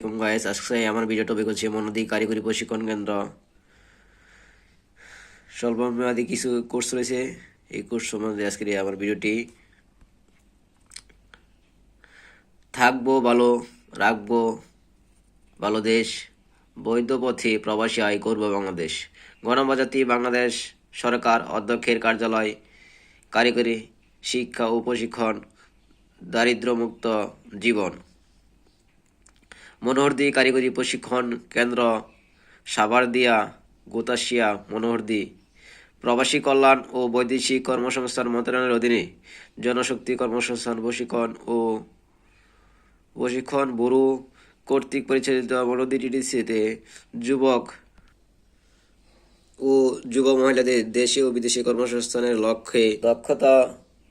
Guys আজকে আমার video topic হচ্ছে মনোদি কারিগরি প্রশিক্ষণ কেন্দ্র। স্বল্পমেয়াদী কিছু কোর্স রয়েছে, এই কোর্স সম্বন্ধে আজকের আমার ভিডিওটি থাকব ভালো, রাখব ভালো দেশ, বৈধ পথে প্রবাসী আয় করব বাংলাদেশ। গণবাজাতি বাংলাদেশ সরকার অধ্যক্ষের কার্যালয়, কারিগরি শিক্ষা ও প্রশিক্ষণ, দারিদ্র্যমুক্ত জীবন। মনোহরদি, কারিগরি প্রশিক্ষণ কেন্দ্র, সাভারদিয়া গোতাশিয়া মনোহরদি। প্রবাসী কল্যাণ ও বৈদেশিক কর্মসংস্থান মন্ত্রণালয়ের অধীনে জনশক্তি কর্মসংস্থান প্রশিক্ষণ ও প্রশিক্ষণ ব্যুরো কর্তৃক পরিচালিত মনোদি টিডিসিতে যুবক ও যুব মহিলাদের দেশে ও বিদেশে কর্মসংস্থানের লক্ষ্যে দক্ষতা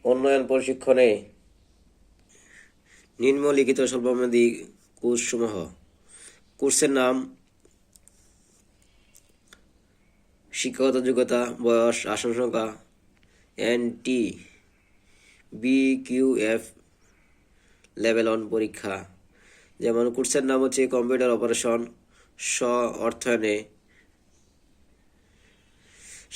উন্নয়ন প্রশিক্ষণে নিম্নলিখিত স্বল্পমেয়াদী কোর্সসমূহ কোর্সের নাম শিক্ষাগত যোগ্যতা, বয়স, আসন সংখ্যা N T B Q F level one পরীক্ষা। যেমন কোর্সের নাম হচ্ছে কম্পিউটার অপারেশন স্ব অর্থায়নে।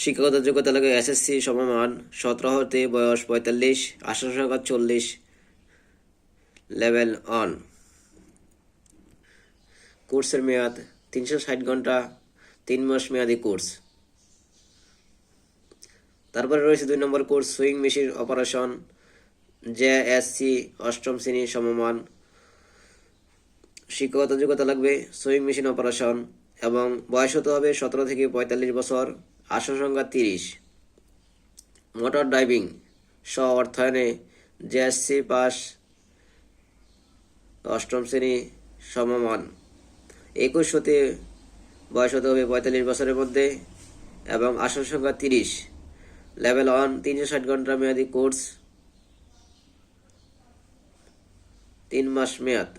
শিক্ষাগত যোগ্যতা লাগে এসএসসি সমমান সতেরো হতে বয়স পঁয়তাল্লিশ, আসন সংখ্যা চল্লিশ লেভেল অন কোর্সের মেয়াদ তিনশো ষাট ঘণ্টা, তিন মাস মেয়াদি কোর্স। তারপরে রয়েছে দুই number course, sewing machine operation, J S C, অষ্টম শ্রেণি সমমান। শিক্ষাগত যোগ্যতা লাগবে, সুইং মেশিন অপারেশন, এবং বয়স হতে হবে সতেরো থেকে পঁয়তাল্লিশ বছর, আসন সংখ্যা তিরিশ। মোটর ড্রাইভিং স্ব অর্থায়নে জেএসসি পাস, অষ্টম শ্রেণি সমমান। একুশ হতে বয়স হতে হবে পঁয়তাল্লিশ বছরের মধ্যে এবং আসন সংখ্যা তিরিশ। লেভেল ওয়ান তিনশো ষাট ঘণ্টা মেয়াদি কোর্স। তিন মাস মেয়াদ।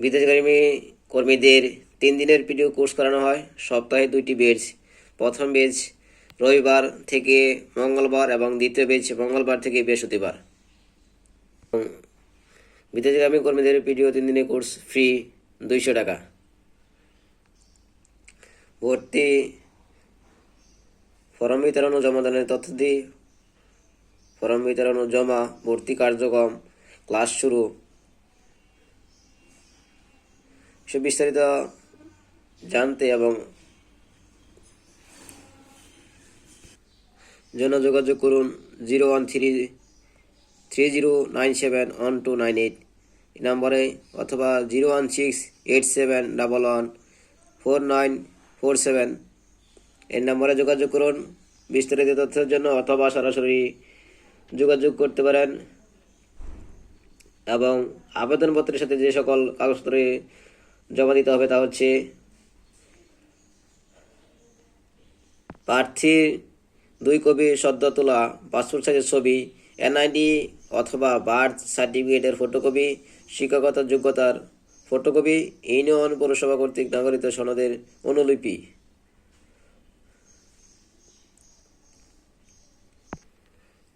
বিদেশগামী কর্মীদের তিন দিনের পিডিও কোর্স করানো হয়। সপ্তাহে দুইটি বেচ প্রথম বেচ রবিবার থেকে মঙ্গলবার এবং দ্বিতীয় বেচ মঙ্গলবার থেকে বৃহস্পতিবার। বিদেশগামী কর্মীদের পিডিও তিন দিনের কোর্স ফ্রি। দুইশো টাকা। ভর্তি ফরম বিতরণ ও জমাদানের তথ্য দিই ফর্ম বিতরণ ও জমা, ভর্তি কার্যক্রম, ক্লাস শুরু। সে বিস্তারিত জানতে এবং জন্য যোগাযোগ করুন zero one three three zero nine seven one two nine eight. এই নম্বরে অথবা zero one six eight seven double one four nine four seven এই নম্বরে যোগাযোগ করুন। বিস্তারিত তথ্যের জন্য অথবা সরাসরি যোগাযোগ করতে পারেন। এবং আবেদনপত্রের সাথে যে সকল কাগজপত্রে জমা দিতে হবে তা হচ্ছে প্রার্থীর দুই কপি সদ্য তোলা, পাসপোর্ট সাইজের ছবি এনআইডি অথবা বার্থ সার্টিফিকেটের ফটোকপি, শিক্ষাগত যোগ্যতার ফটোকপি, ইউনিয়ন পৌরসভা কর্তৃক নাগরিক সনদের অনুলিপি।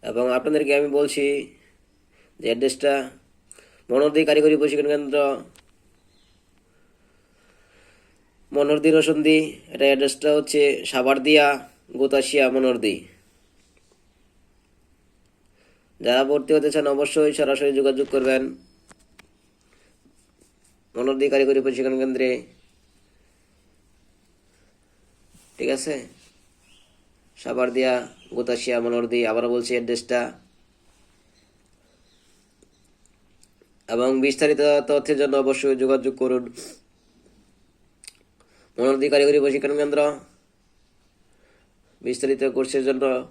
এবং আপনাদেরকে আমি বলছি যে অ্যাড্রেসটা মনোদি কারিগরি প্রশিক্ষণ কেন্দ্র। মনোরদি রসন্দি, এটা অ্যাড্রেসটা হচ্ছে সাবারদিয়া গোতাশিয়া মনোরদি যারা ভর্তি হতে চান অবশ্যই সরাসরি যোগাযোগ করবেন। মনোরদি কারিগরি প্রশিক্ষণ কেন্দ্রে। ঠিক আছে? সাবারদিয়া গোতাশিয়া মনোরদি, আবারও বলছি অ্যাড্রেসটা। এবং বিস্তারিত তথ্যের জন্য অবশ্যই যোগাযোগ করুন। মনোরদি কারিগরি প্রশিক্ষণ কেন্দ্র। বিস্তারিত কোর্সের জন্য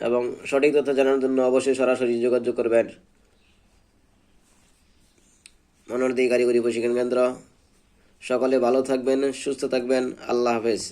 এবং সঠিক তথ্য জানার জন্য অবশ্যই সরাসরি যোগাযোগ করবেন। মনোরদি কারিগরি প্রশিক্ষণ কেন্দ্র। সকলে ভালো থাকবেন, সুস্থ থাকবেন। আল্লাহ হাফেজ।